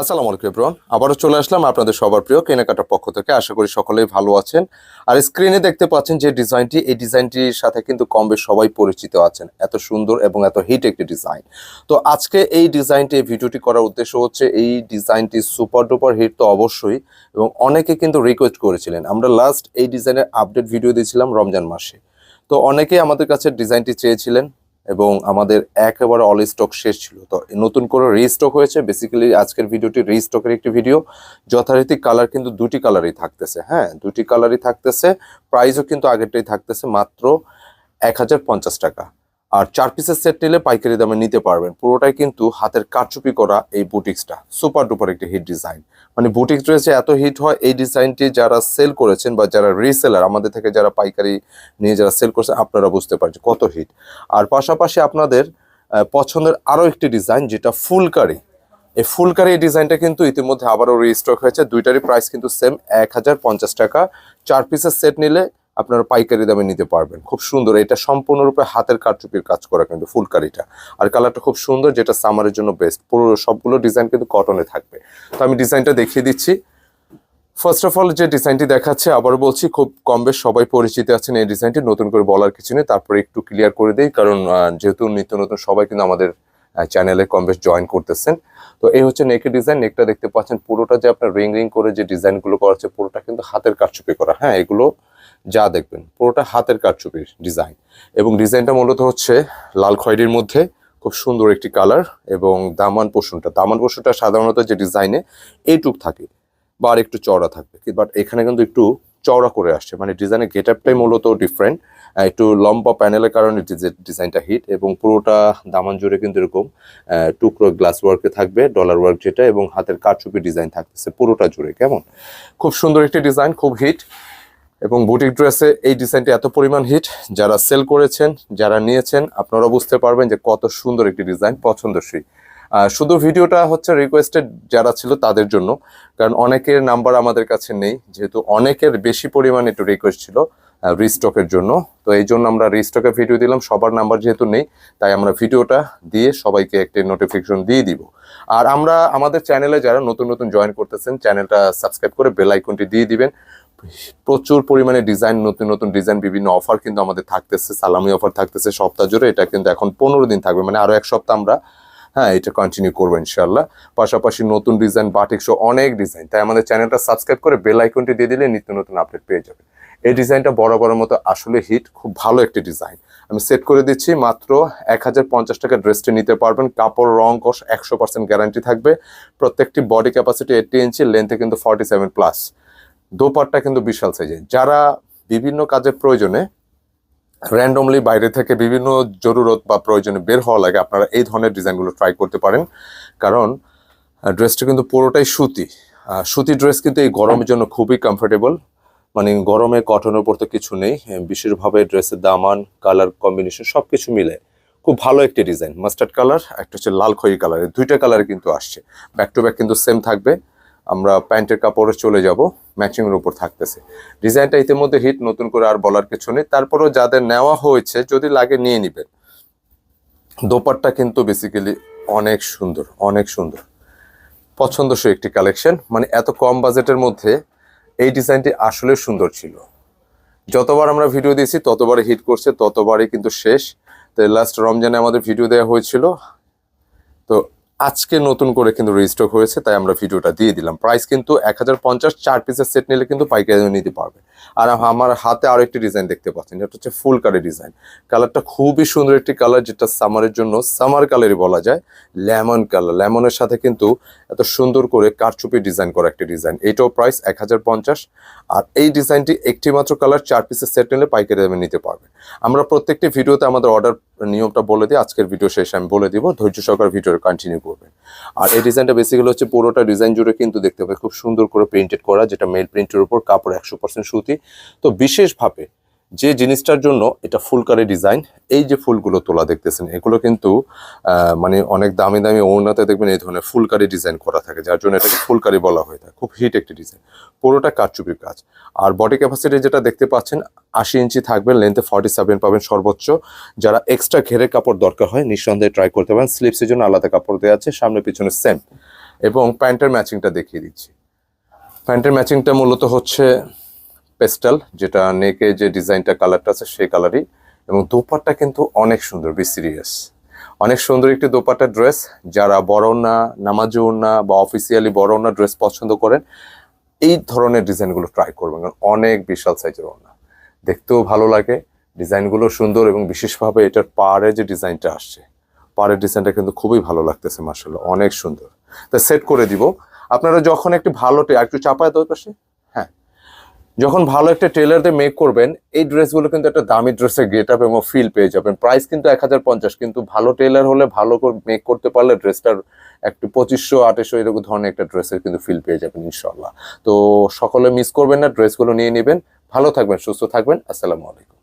আসসালামু আলাইকুম এব্রন আবারও চলে আসলাম আপনাদের সবার প্রিয় কেনাকাটার পক্ষ থেকে। আশা করি সকলেই ভালো আছেন। আর স্ক্রিনে দেখতে পাচ্ছেন যে ডিজাইনটি, এই ডিজাইনটির সাথে কিন্তু কম বেশ সবাই পরিচিত আছেন। এত সুন্দর এবং এত হিট একটি ডিজাইন তো আজকে এই ডিজাইনটি ভিডিওটি করার উদ্দেশ্য হচ্ছে, এই ডিজাইনটি সুপার ডুপার হিট তো অবশ্যই এবং অনেকে কিন্তু রিকোয়েস্ট করেছিলেন। আমরা লাস্ট এই ডিজাইনের আপডেট ভিডিও দিয়েছিলাম রমজান মাসে। তো অনেকেই আমাদের কাছে ডিজাইনটি চেয়েছিলেন। এবং আমাদের একেবারে অল স্টক শেষ ছিল। তো নতুন করে রিস্টক হয়েছে। বেসিক্যালি আজকের ভিডিওটি রিস্টকের একটি ভিডিও যথারীতি কালার কিন্তু দুটি কালারই থাকতেছে হ্যাঁ? দুটি কালারই থাকতেছে। প্রাইসও কিন্তু আগেরটাই থাকতেছে মাত্র এক হাজার পঞ্চাশ টাকা। আর চার পিসের সেট নিলে পাইকারি দামে নিতে পারবেন। পুরোটাই কিন্তু হাতের কারচুপি করা এই বুটিক্সটা। সুপার ডুপার একটি হিট ডিজাইন মানে বুটিক্স ড্রেসে এত হিট হয়, এই ডিজাইনটি যারা সেল করেছেন বা যারা রিসেলার আমাদের থেকে যারা পাইকারি নিয়ে যারা সেল করছেন, আপনারা বুঝতে পারছেন কত হিট আর পাশাপাশি আপনাদের পছন্দের আরও একটি ডিজাইন যেটা ফুলকারি। এই ফুলকারি এই ডিজাইনটা কিন্তু ইতিমধ্যে আবারও রিস্টক হয়েছে। দুইটারই প্রাইস কিন্তু সেম এক হাজার পঞ্চাশ টাকা। চার পিসের সেট নিলে আপনারা পাইকারি দামে নিতে পারবেন। খুব সুন্দর। এটা সম্পূর্ণরূপে হাতের কারচুপির কাজ করা কিন্তু ফুলকারিটা। আর কালারটা খুব সুন্দর, যেটা সামারের জন্য বেস্ট পুরো সবগুলো ডিজাইন কিন্তু কটনে থাকবে। তো আমি ডিজাইনটা দেখিয়ে দিচ্ছি। ফার্স্ট অফ অল যে ডিজাইনটি দেখাচ্ছে আবার বলছি, খুব কম বেশ সবাই পরিচিত আছেন এই ডিজাইনটি নতুন করে বলার কিছু নেই, তারপরে একটু ক্লিয়ার করে দিই, কারণ যেহেতু নিত্য নতুন সবাই কিন্তু আমাদের চ্যানেলে কম বেশ জয়েন করতেছেন। তো এই হচ্ছে নেকের ডিজাইন নেকটা দেখতে পাচ্ছেন, পুরোটা যে আপনার রিং রিং করে যে ডিজাইনগুলো করা হচ্ছে, পুরোটা কিন্তু হাতের কারচুপি করা। হ্যাঁ এগুলো যা দেখবেন, পুরোটা হাতের কারচুপির ডিজাইন। এবং ডিজাইনটা মূলত হচ্ছে লাল খয়েরির মধ্যে খুব সুন্দর একটি কালার এবং দামান পোষণটা। দামান পোষণটা সাধারণত যে ডিজাইনে এইটুক থাকে, বা আর একটু চওড়া থাকবে। বাট এখানে কিন্তু একটু চওড়া করে আসছে। মানে ডিজাইনের গেট আপটাই মূলত ডিফারেন্ট একটু লম্বা প্যানেলের কারণে ডিজাইনটা হিট এবং পুরোটা দামান জুড়ে কিন্তু এরকম টুকরো গ্লাস ওয়ার্কে থাকবে ডলার ওয়ার্ক যেটা এবং হাতের কারচুপি ডিজাইন থাকতেছে পুরোটা জুড়ে। কেমন? খুব সুন্দর একটি ডিজাইন, খুব হিট। এবং বুটিক ড্রেসে এই ডিজাইনটি এত পরিমাণ হিট যারা সেল করেছেন, যারা নিয়েছেন আপনারা বুঝতে পারবেন যে কত সুন্দর একটি ডিজাইন পছন্দসই। শুধু ভিডিওটা হচ্ছে রিকোয়েস্টেড যারা ছিল তাদের জন্য, কারণ অনেকের নাম্বার আমাদের কাছে নেই, যেহেতু অনেকের বেশি পরিমাণে একটু রিকোয়েস্ট ছিল রিস্টকের জন্য। তো এই জন্য আমরা রিস্টকের ভিডিও দিলাম, সবার নাম্বার যেহেতু নেই, তাই আমরা ভিডিওটা দিয়ে সবাইকে একটি নোটিফিকেশন দিয়ে দিব। আর আমরা আমাদের চ্যানেলে যারা নতুন নতুন জয়েন করতেছেন চ্যানেলটা সাবস্ক্রাইব করে বেল আইকনটি দিয়ে দিবেন। প্রচুর পরিমাণে ডিজাইন নতুন নতুন ডিজাইন বিভিন্ন অফার কিন্তু আমাদের থাকতেছে সালামি অফার থাকতেছে সপ্তাহ জুড়ে। এটা কিন্তু এখন পনেরো দিন থাকবে মানে আরও এক সপ্তাহ আমরা হ্যাঁ এটা কন্টিনিউ করব ইনশাল্লাহ পাশাপাশি নতুন ডিজাইন বাটিক শো অনেক ডিজাইন তাই আমাদের চ্যানেলটা সাবস্ক্রাইব করে বেল আইকনটি দিয়ে দিলে নিত্য নতুন আপডেট পেয়ে যাবে। এই ডিজাইনটা বড় বড় মতো আসলে হিট খুব ভালো একটি ডিজাইন আমি সেট করে দিচ্ছি, মাত্র এক হাজার পঞ্চাশ টাকা ড্রেসটি নিতে পারবেন। কাপড়, রং কষ একশো পার্সেন্ট গ্যারান্টি থাকবে। প্রত্যেকটি বডি ক্যাপাসিটি এইটটি ইঞ্চি লেন্থে কিন্তু ফর্টি সেভেন প্লাস দোপাট্টা কিন্তু বিশাল সাইজে যারা বিভিন্ন কাজের প্রয়োজনে র্যান্ডমলি বাইরে থেকে বিভিন্ন জরুরত বা প্রয়োজনে বের হওয়া লাগে, আপনারা এই ধরনের ডিজাইনগুলো ট্রাই করতে পারেন। কারণ ড্রেসটা কিন্তু পুরোটাই সুতি। সুতি ড্রেস কিন্তু এই গরমের জন্য খুবই কমফোর্টেবল মানে গরমে কটনের উপর তো কিছু নেই। বিশেষভাবে ড্রেসের দামান কালার কম্বিনেশন সব কিছু মিলে খুব ভালো একটি ডিজাইন মাস্টার্ড কালার একটা হচ্ছে লাল খয়েরি কালার দুইটা কালার কিন্তু আসছে। ব্যাক টু ব্যাক কিন্তু সেম থাকবে। আমরা প্যান্টের কাপড়ে চলে যাব ম্যাচিং এর উপর থাকতেছে। ডিজাইনটা ইতিমধ্যে হিট নতুন করে আর বলার কিছু নেই। তারপরেও যাদের নেওয়া হয়েছে, যদি লাগে নিয়ে নিবেন। দোপাট্টা কিন্তু বেসিক্যালি অনেক সুন্দর অনেক সুন্দর। পছন্দসই একটি কালেকশন মানে এত কম বাজেটের মধ্যে এই ডিজাইনটি আসলে সুন্দর ছিল। যতবার আমরা ভিডিও দিয়েছি, ততবারই হিট করছে, ততবারই কিন্তু শেষ। তো লাস্ট রমজানে আমাদের ভিডিও দেওয়া হয়েছিল। তো আজকে নতুন করে কিন্তু রেজিস্টার হয়েছে, তাই আমরা ভিডিওটা দিয়ে দিলাম। প্রাইস কিন্তু এক হাজার পঞ্চাশ, চার পিসের সেট নিলে কিন্তু পাইকারি নিতে পারবে। আর আমার হাতে আরও একটি ডিজাইন দেখতে পাচ্ছেন, এটা হচ্ছে ফুল কারি ডিজাইন কালারটা খুবই সুন্দর একটি কালার যেটা সামারের জন্য সামার কালারই বলা যায় লেমন কালার লেমনের সাথে কিন্তু এত সুন্দর করে কারচুপি ডিজাইন করা একটি ডিজাইন এইটাও প্রাইস এক হাজার পঞ্চাশ। আর এই ডিজাইনটি একটি মাত্র কালার চার পিসের সেট নিলে পাইকারি দামে নিতে পারবে। আমরা প্রত্যেকটি ভিডিওতে আমাদের অর্ডার নিয়মটা বলে দিই, আজকের ভিডিও শেষ আমি বলে দিব, ধৈর্য সহকার ভিডিও কন্টিনিউ করবেন। আর এই ডিজাইনটা বেসিক্যালি হচ্ছে পুরোটা ডিজাইন জুড়ে কিন্তু দেখতে পাবে খুব সুন্দর করে প্রিন্টেড করা, যেটা মেল প্রিন্টের উপর, কাপড় একশো পার্সেন্ট সুতি। তো বিশেষভাবে যে জিনিসটার জন্য এটা ফুলকারি ডিজাইন এই যে ফুলগুলো তোলা দেখতেছেন, এগুলো কিন্তু মানে অনেক দামি দামি ওড়নাতে দেখবেন এই ধরনের ফুলকারি ডিজাইন করা থাকে, যার জন্য এটাকে ফুলকারি বলা হয়ে থাকে। খুব হিট একটি ডিজাইন পুরোটা কারচুপির কাজ। আর বডি ক্যাপাসিটি যেটা দেখতে পাচ্ছেন, আশি ইঞ্চি থাকবে লেন্থে ফর্টি সেভেন পাবেন সর্বোচ্চ। যারা এক্সট্রা ঘেরে কাপড় দরকার হয়, নিঃসন্দেহে ট্রাই করতে পারেন। স্লিপসের জন্য আলাদা কাপড় দেওয়া আছে, সামনে পিছনে সেম এবং প্যান্টের ম্যাচিংটা দেখিয়ে দিচ্ছি। প্যান্টের ম্যাচিংটা মূলত হচ্ছে পেস্টাল, যেটা নেকে যে ডিজাইনটা কালারটা আছে সেই কালারই এবং দোপাট্টা কিন্তু অনেক সুন্দর বি সিরিয়াস অনেক সুন্দর একটি দোপাট্টা ড্রেস যারা বড় না নামাজি না, বা অফিসিয়ালি বড় না ড্রেস পছন্দ করেন, এই ধরনের ডিজাইনগুলো ট্রাই করবেন, কারণ অনেক বিশাল সাইজের ওনা দেখতেও ভালো লাগে, ডিজাইনগুলো সুন্দর, এবং বিশেষভাবে এটার পাড়ে যে ডিজাইনটা আসছে, পাড়ের ডিজাইনটা কিন্তু খুবই ভালো লাগতেছে মার্শাল্লাহ অনেক সুন্দর। তা সেট করে দিব। আপনারা যখন একটি ভালো একটু চাপায় দেওয়ার পাশে যখন ভালো একটা টেলার দিয়ে মেক করবেন, এই ড্রেসগুলো কিন্তু একটা দামি ড্রেসের গেট আপ এবং ফিল পেয়ে যাবেন। প্রাইস কিন্তু এক হাজার পঞ্চাশ, কিন্তু ভালো টেলার হলে ভালো করে মেক করতে পারলে ড্রেসটার একটু পঁচিশশো, আঠাশশো, এরকম ধরনের একটা ড্রেসের কিন্তু ফিল পেয়ে যাবেন ইনশাল্লাহ তো সকলে মিস করবেন না ড্রেসগুলো নিয়ে নেবেন। ভালো থাকবেন, সুস্থ থাকবেন। আসসালামু আলাইকুম।